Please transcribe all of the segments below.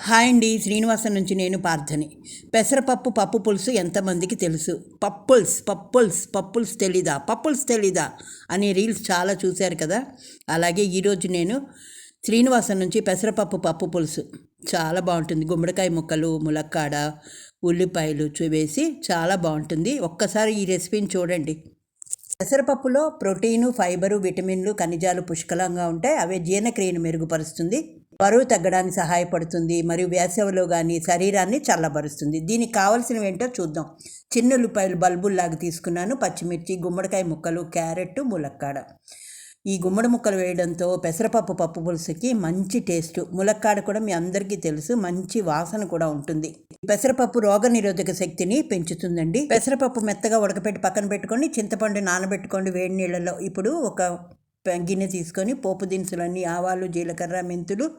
Hi అండి శ్రీనివాసం నుంచి నేను పార్థని. పెసరపప్పు పప్పు పులుసు ఎంతమందికి తెలుసు? పప్పుల్స్ పప్పుల్స్ పప్పుల్స్ తెలీదా? పప్పుల్స్ తెలీదా? అనే రీల్స్ చాలా చూశారు కదా? అలాగే ఈరోజు నేను శ్రీనివాసం నుంచి పెసరపప్పు పప్పు పులుసు. చాలా బాగుంటుంది. గుమ్మడికాయ ముక్కలు ములక్కాడ ఉల్లిపాయలు చూవేసి చాలా బాగుంటుంది. ఒక్కసారి ఈ రెసిపీని చూడండి. పెసరపప్పులో ప్రోటీను ఫైబరు విటమిన్లు ఖనిజాలు పుష్కలంగా ఉంటాయి అవే జీర్ణక్రియను మెరుగుపరుస్తుంది. బరువు తగ్గడానికి సహాయపడుతుంది మరియు వేసవిలో కానీ శరీరాన్ని చల్లబరుస్తుంది. దీనికి కావాల్సినవి ఏంటో చూద్దాం. చిన్న ఉల్లిపాయలు బల్బుల్లాగా తీసుకున్నాను. పచ్చిమిర్చి గుమ్మడికాయ ముక్కలు క్యారెట్ ములక్కాడ. ఈ గుమ్మడి ముక్కలు వేయడంతో పెసరపప్పు పప్పు పులుసుకి మంచి టేస్ట్. ములక్కాడ కూడా మీ అందరికీ తెలుసు మంచి వాసన కూడా ఉంటుంది. పెసరపప్పు రోగ నిరోధక శక్తిని పెంచుతుందండి. పెసరపప్పు మెత్తగా ఉడకపెట్టి పక్కన పెట్టుకొని చింతపండు నానబెట్టుకోండి వేడి నీళ్ళలో. ఇప్పుడు ఒక గిన్నె తీసుకొని పోపు దినుసులన్నీ ఆవాలు జీలకర్ర మెంతులు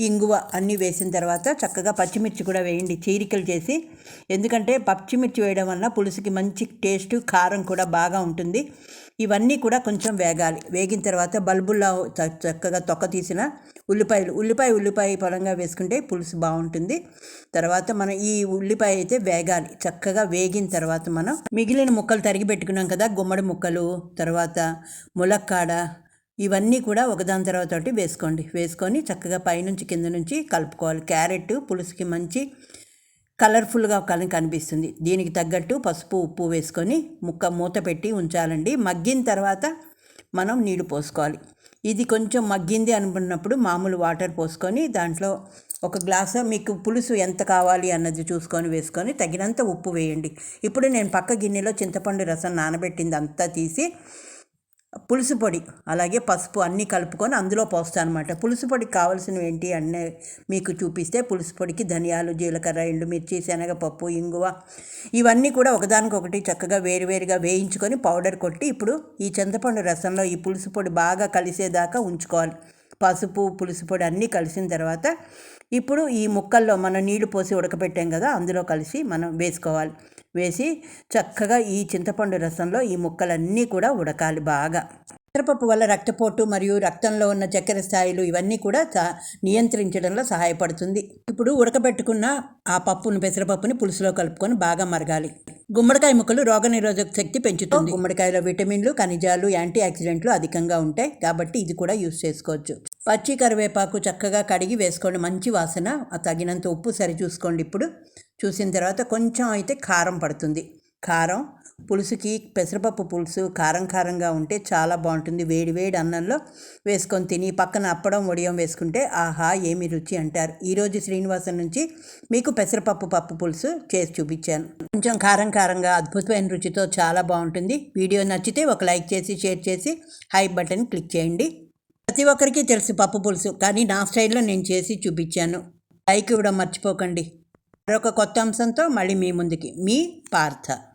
ఇంగువ అన్నీ వేసిన తర్వాత చక్కగా పచ్చిమిర్చి కూడా వేయండి. చీరికలు చేసి. ఎందుకంటే పచ్చిమిర్చి వేయడం వల్ల పులుసుకి మంచి టేస్ట్ కారం కూడా బాగా ఉంటుంది. ఇవన్నీ కూడా కొంచెం వేగాలి. వేగిన తర్వాత బల్బుల్లా చ- చక్కగా తొక్క తీసిన ఉల్లిపాయలు ఉల్లిపాయ ఉల్లిపాయ పొలంగా వేసుకుంటే పులుసు బాగుంటుంది. తర్వాత మనం ఈ ఉల్లిపాయ అయితే వేగాలి. చక్కగా వేగిన తర్వాత మనం మిగిలిన ముక్కలు తరిగి పెట్టుకున్నాం కదా గుమ్మడి ముక్కలు తర్వాత ములక్కాడ ఇవన్నీ కూడా ఒకదాని తర్వాత ఒకటి వేసుకోండి. వేసుకొని చక్కగా పైనుంచి కింద నుంచి కలుపుకోవాలి. క్యారెట్ పులుసుకి మంచి కలర్ఫుల్గా కనిపిస్తుంది. దీనికి తగ్గట్టు పసుపు ఉప్పు వేసుకొని ముక్క మూత పెట్టి ఉంచాలండి. మగ్గిన తర్వాత మనం నీళ్ళు పోసుకోవాలి. ఇది కొంచెం మగ్గింది అనుకున్నప్పుడు మామూలు వాటర్ పోసుకొని దాంట్లో ఒక గ్లాసు మీకు పులుసు ఎంత కావాలి అన్నది చూసుకొని వేసుకొని తగినంత ఉప్పు వేయండి. ఇప్పుడు నేను పక్క గిన్నెలో చింతపండు రసం నానబెట్టింది అంతా తీసి పులుసు పొడి అలాగే పసుపు అన్నీ కలుపుకొని అందులో పోస్తాను అనమాట పులుసు పొడికి కావాల్సినవి ఏంటి అన్నీ మీకు చూపిస్తే పులుసు పొడికి ధనియాలు జీలకర్ర ఎండుమిర్చి శనగపప్పు ఇంగువ ఇవన్నీ కూడా ఒకదానికొకటి చక్కగా వేరువేరుగా వేయించుకొని పౌడర్ కొట్టి ఇప్పుడు ఈ చింతపండు రసంలో ఈ పులుసు పొడి బాగా కలిసేదాకా ఉంచుకోవాలి. పసుపు పులుసు పొడి అన్నీ కలిసిన తర్వాత ఇప్పుడు ఈ ముక్కల్లో మనం నీళ్ళు పోసి ఉడకబెట్టాం కదా అందులో కలిసి మనం వేసుకోవాలి. వేసి చక్కగా ఈ చింతపండు రసంలో ఈ ముక్కలన్నీ కూడా ఉడకాలి బాగా. పెసరపప్పు వల్ల రక్తపోటు మరియు రక్తంలో ఉన్న చక్కెర స్థాయిలు ఇవన్నీ కూడా నియంత్రించడంలో సహాయపడుతుంది. ఇప్పుడు ఉడకబెట్టుకున్న ఆ పప్పును పెసరపప్పుని పులుసులో కలుపుకొని బాగా మరగాలి. గుమ్మడికాయ ముక్కలు రోగనిరోధక శక్తి పెంచుతుంది. గుమ్మడికాయలో విటమిన్లు ఖనిజాలు యాంటీ ఆక్సిడెంట్లు అధికంగా ఉంటాయి కాబట్టి ఇది కూడా యూస్ చేసుకోవచ్చు. పచ్చి కరివేపాకు చక్కగా కడిగి వేసుకోండి. మంచి వాసన తగినంత ఉప్పు సరి చూసుకోండి ఇప్పుడు. చూసిన తర్వాత కొంచెం అయితే కారం పడుతుంది. కారం పులుసుకి పెసరపప్పు పులుసు కారం కారంగా ఉంటే చాలా బాగుంటుంది. వేడి వేడి అన్నంలో వేసుకొని తిని పక్కన అప్పడం వడియం వేసుకుంటే ఆహా ఏమి రుచి అంటారు. ఈరోజు శ్రీనివాసం నుంచి మీకు పెసరపప్పు పప్పు పులుసు చేసి చూపించాను. కొంచెం కారం కారంగా అద్భుతమైన రుచితో చాలా బాగుంటుంది. వీడియో నచ్చితే ఒక లైక్ చేసి షేర్ చేసి హై బటన్ క్లిక్ చేయండి. ప్రతి ఒక్కరికి తెలుసు పప్పు పులుసు కానీ నా స్టైల్లో నేను చేసి చూపించాను. లైక్ ఇవ్వడం మర్చిపోకండి. మరొక కొత్త అంశంతో మళ్ళీ మీ ముందుకి. మీ పార్థ.